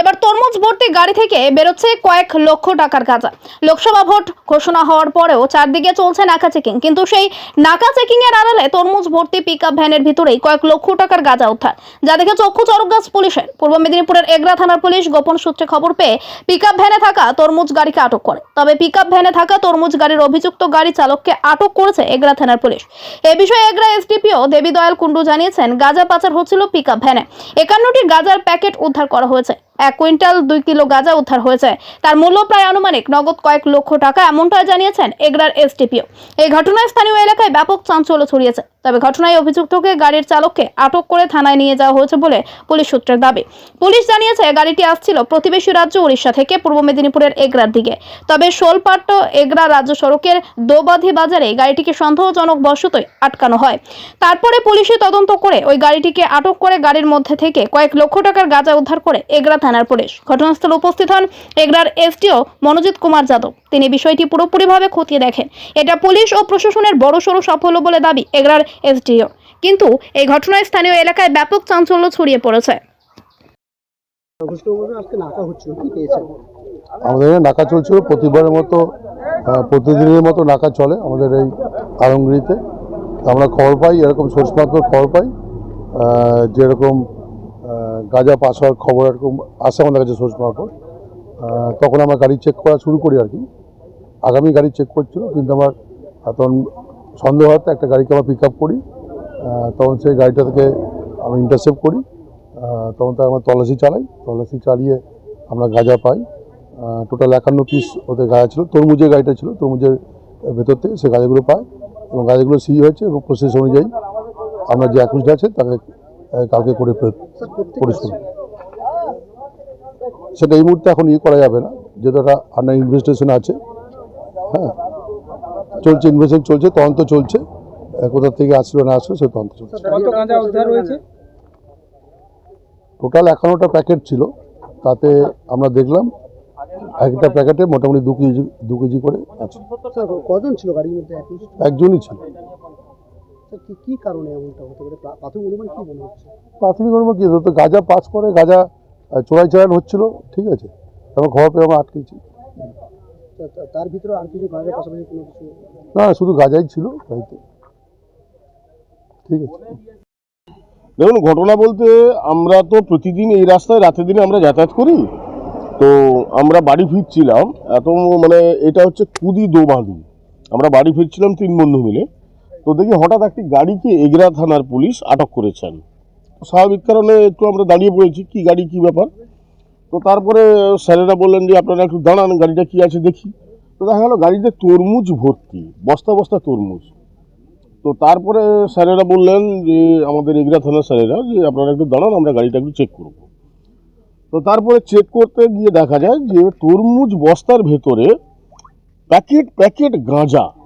এবার তরমুজ ভর্তি গাড়ি থেকে বেরোচ্ছে কয়েক লক্ষ টাকার গাঁজা। লোকসভা ভোট ঘোষণা হওয়ার পরেও চারদিকে চলছে নাকা চেকিং। কিন্তু সেই নাকা চেকিং এর আড়ালে তরমুজ ভর্তি পিকআপ ভ্যানের ভিতরেই কয়েক লক্ষ টাকার গাঁজা উদ্ধার। যা দেখে চক্ষু চরকগাছ পুলিশের। পূর্ব মেদিনীপুরের এগরা থানার পুলিশ গোপন সূত্রে খবর পেয়ে পিকআপ ভ্যানে থাকা তরমুজ গাড়িকে আটক করে। তবে পিকআপ ভ্যানে থাকা তরমুজ গাড়ির অভিযুক্ত গাড়ি চালককে আটক করেছে এগরা থানার পুলিশ। এ বিষয়ে এগরা এসডিপিও দেবী দয়াল কুন্ডু জানিয়েছেন, গাঁজা পাচার হচ্ছিল পিকআপ ভ্যানে একান্নটি গাঁজার প্যাকেট উদ্ধার করা হয়েছে। এক কুইন্টাল দুই কিলো গাঁজা উদ্ধার হয়েছে। তার মূল্য প্রায় আনুমানিক নগদ কয়েক লক্ষ টাকা, এমনটাই জানিয়েছেন এগরার এসডিপিও। এই ঘটনায় স্থানীয় এলাকায় ব্যাপক চাঞ্চল্য ছড়িয়েছে। তবে ঘটনায় অভিযুক্তকে গাড়ির চালককে আটক করে থানায় নিয়ে যাওয়া হয়েছে বলে পুলিশ সূত্রের দাবি। পুলিশ জানিয়েছে গাড়িটি আসছিল প্রতিবেশী রাজ্য উড়িষ্যা থেকে পূর্ব মেদিনীপুরের এগরার দিকে। তবে শোলপাট্ট এগরা রাজ্য সড়কের দোবাধি বাজারে গাড়িটিকে সন্দেহজনক বশতই আটকানো হয়। তারপরে পুলিশে তদন্ত করে ওই গাড়িটিকে আটক করে গাড়ির মধ্যে থেকে কয়েক লক্ষ টাকার গাঁজা উদ্ধার করে এগরা থানার পুলিশ। ঘটনাস্থলে উপস্থিত হন এগরার এসটিও মনোজিৎ কুমার যাদব। তিনি বিষয়টি পুরোপুরিভাবে খতিয়ে দেখেন। এটা পুলিশ ও প্রশাসনের বড় বড়সড় সাফল্য বলে দাবি এগরার এসডিও। কিন্তু এই ঘটনায় স্থানীয় এলাকায় ব্যাপক চাঞ্চল্য ছড়িয়ে পড়েছে। আমাদের নাকা চলছিল। প্রতিবারের মতো প্রতিদিনের মতো নাকা চলে আমাদের এই আলমগিরিতে। আমরা খবর পাই, এরকম সোর্স খবর পাই। যেরকম গাঁজা পাস হওয়ার খবর এরকম আসে আমাদের কাছে সোর্স মারফত আহ, তখন আমরা গাড়ি চেক করা শুরু করি আর কি। আগামী গাড়ি চেক করছিল কিন্তু আমার তখন সন্দেহ হতে একটা গাড়িকে আমরা পিক আপ করি তখন সেই গাড়িটা থেকে আমি ইন্টারসেপ্ট করি। তখন তার আমরা তল্লাশি চালাই তল্লাশি চালিয়ে আমরা গাঁজা পাই। টোটাল একান্ন পিস ওদের গাঁজা ছিল। তরমুজের গাড়িটা ছিল তরমুজের ভেতর থেকে সে গাঁজাগুলো পায় এবং গাঁজাগুলো সিজ হয়েছে এবং প্রসেস অনুযায়ী আমরা যে অ্যাকুজড আছে তাকে কালকে করে পরিশ্রম সেটা এই মুহূর্তে এখন ইয়ে করা যাবে না। একটা আন্ডার ইনভেস্টিগেশন আছে। হ্যাঁ। চলছে ইনভেস্টিগেশন চলছে তদন্ত চলছে। কোথা থেকে আসলো না আসলো সে তদন্ত চলছে। টোটাল একান্নটা প্যাকেট ছিল। তাতে আমরা দেখলাম একটা প্যাকেটে মোটামুটি দু কেজি দু কেজি করে আছে। কজন ছিল গাড়ির মধ্যে? একজনই ছিল। কি কি কারণে এমনটা হতে পারে? প্রাথমিক অনুমান কি মনে হচ্ছে? প্রাথমিক অনুমান কি? হতো গাঁজা পাস করে গাঁজা চোরাই চালান হচ্ছিল ঠিক আছে? তারপর ঘর পেয়ে আমরা আটকেছি। তা- তা- তার ভিতরে আর কিছু গাঁজার পাশাপাশি কোনো কিছু? না শুধু গাঁজাই ছিল গাড়িতে ঠিক আছে। দেখুন ঘটনা বলতে আমরা তো প্রতিদিন এই রাস্তায় রাতের দিনে আমরা যাতায়াত করি। তো আমরা বাড়ি ফিরছিলাম এত মানে এটা হচ্ছে কুদি দোবাঁধি। আমরা বাড়ি ফিরছিলাম তিন বন্ধু মিলে। তো দেখি হঠাৎ একটি গাড়িকে এগরা থানার পুলিশ আটক করেছেন। স্বাভাবিক কারণে একটু আমরা দাঁড়িয়ে পড়েছি, কি গাড়ি, কি ব্যাপার? তো তারপরে স্যারেরা বললেন যে, আপনারা একটু দাঁড়ান, গাড়িটা কি আছে দেখি। তো দেখা গেল গাড়িতে তরমুজ ভর্তি, বস্তা বস্তা তরমুজ। তো তারপরে স্যারেরা বললেন যে, আমাদের এগরা থানার স্যারেরা, যে আপনারা একটু দাঁড়ান, আমরা গাড়িটা একটু চেক করব। তো তারপরে চেক করতে গিয়ে দেখা যায় যে, তরমুজ বস্তার ভেতরে প্যাকেট প্যাকেট গাঁজা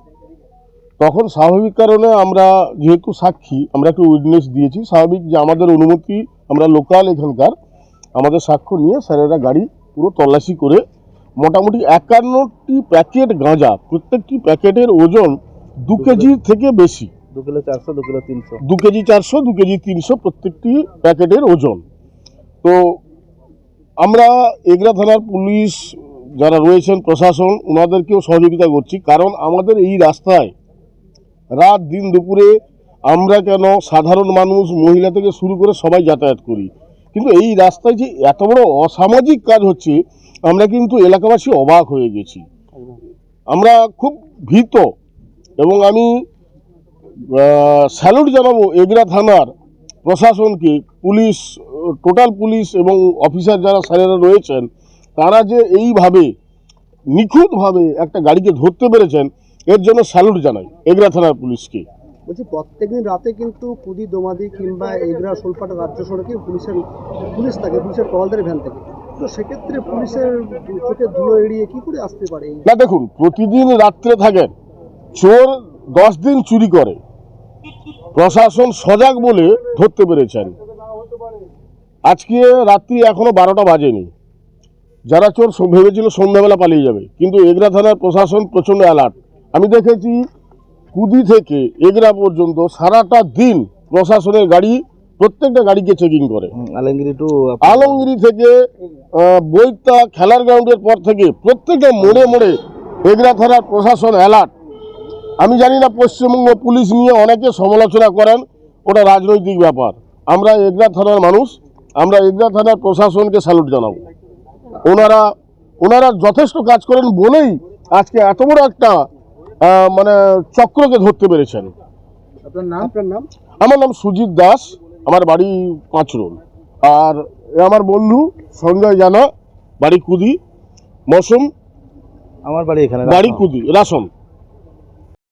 তখন স্বাভাবিক কারণে আমরা যেহেতু সাক্ষী আমরা একটু উইটনেস দিয়েছি। স্বাভাবিক যে আমাদের অনুমতি আমরা লোকাল এখানকার আমাদের সাক্ষ্য নিয়ে স্যারেরা গাড়ি পুরো তল্লাশি করে মোটামুটি একান্নটি প্যাকেট গাঁজা প্রত্যেকটি প্যাকেটের ওজন দু কেজির থেকে বেশি। দু কিলো চারশো দু কিলো তিনশো। দু কেজি চারশো দু কেজি তিনশো প্রত্যেকটি প্যাকেটের ওজন। তো আমরা এগরা থানার পুলিশ যারা রয়েছেন প্রশাসন ওনাদেরকেও সহযোগিতা করছি। কারণ আমাদের এই রাস্তায় রাত দিন দুপুরে আমরা কেন সাধারণ মানুষ, মহিলা থেকে শুরু করে সবাই যাতায়াত করি। কিন্তু এই রাস্তায় যে এত বড় অসামাজিক কাজ হচ্ছে, আমরা কিন্তু এলাকাবাসী অবাক হয়ে গেছি। আমরা খুব ভীত এবং আমি স্যালুট জানাব এগরা থানার প্রশাসনকে, পুলিশ, টোটাল পুলিশ এবং অফিসার যারা, স্যারেরা রয়েছেন, তারা যে এইভাবে নিখুঁতভাবে একটা গাড়িকে ধরতে পেরেছেন এর জন্য স্যালুট জানাই এগরা থানার পুলিশকে। বলছি প্রত্যেকদিন রাতে কিন্তু কুদি দোমাদি কিংবা এগরা সোলপাট রাজ্য সড়কে পুলিশের পুলিশ থাকে পুলিশের টহলদারি ভ্যান থাকে। তো সেক্ষেত্রে পুলিশের চোখে ধুলো এড়িয়ে কি করে আসতে পারে না দেখুন প্রতিদিন রাত্রে থাকেন চোর দশ দিন চুরি করে। প্রশাসন সজাগ বলে ধরতে পেরেছেন। আজকে রাত্রি এখনও বারোটা বাজেনি। যারা চোর ভেবেছিল সন্ধ্যাবেলা পালিয়ে যাবে কিন্তু এগরা থানার প্রশাসন প্রচণ্ড অ্যালার্ট। আমি দেখেছি কুদি থেকে এগরা পর্যন্ত সারাটা দিন প্রশাসনের গাড়ি প্রত্যেকটা গাড়িকে চেকিং করে। আলমগিরি টু আলমগিরি থেকে বৈতা খেলার গ্রাউন্ডের পর থেকে প্রত্যেকটা মোড়ে মোড়ে এগরা থানার প্রশাসন অ্যালার্ট আমি জানি না পশ্চিমবঙ্গ পুলিশ নিয়ে অনেকে সমালোচনা করেন ওটা রাজনৈতিক ব্যাপার। আমরা এগরা থানার মানুষ আমরা এগরা থানার প্রশাসনকে স্যালুট জানাব। ওনারা ওনারা যথেষ্ট কাজ করেন বলেই আজকে এত বড় একটা মানে চক্রকে ধরতে পেরেছেন। আপনার নাম? আপনার নাম? আমার নাম সুজিত দাস আমার বাড়ি পাঁচরোল। আর এ আমার বন্ধু সঞ্জয় জানা বাড়ি কুদি মৌসুম আমার বাড়ি এখানে বাড়ি কুদি রাসন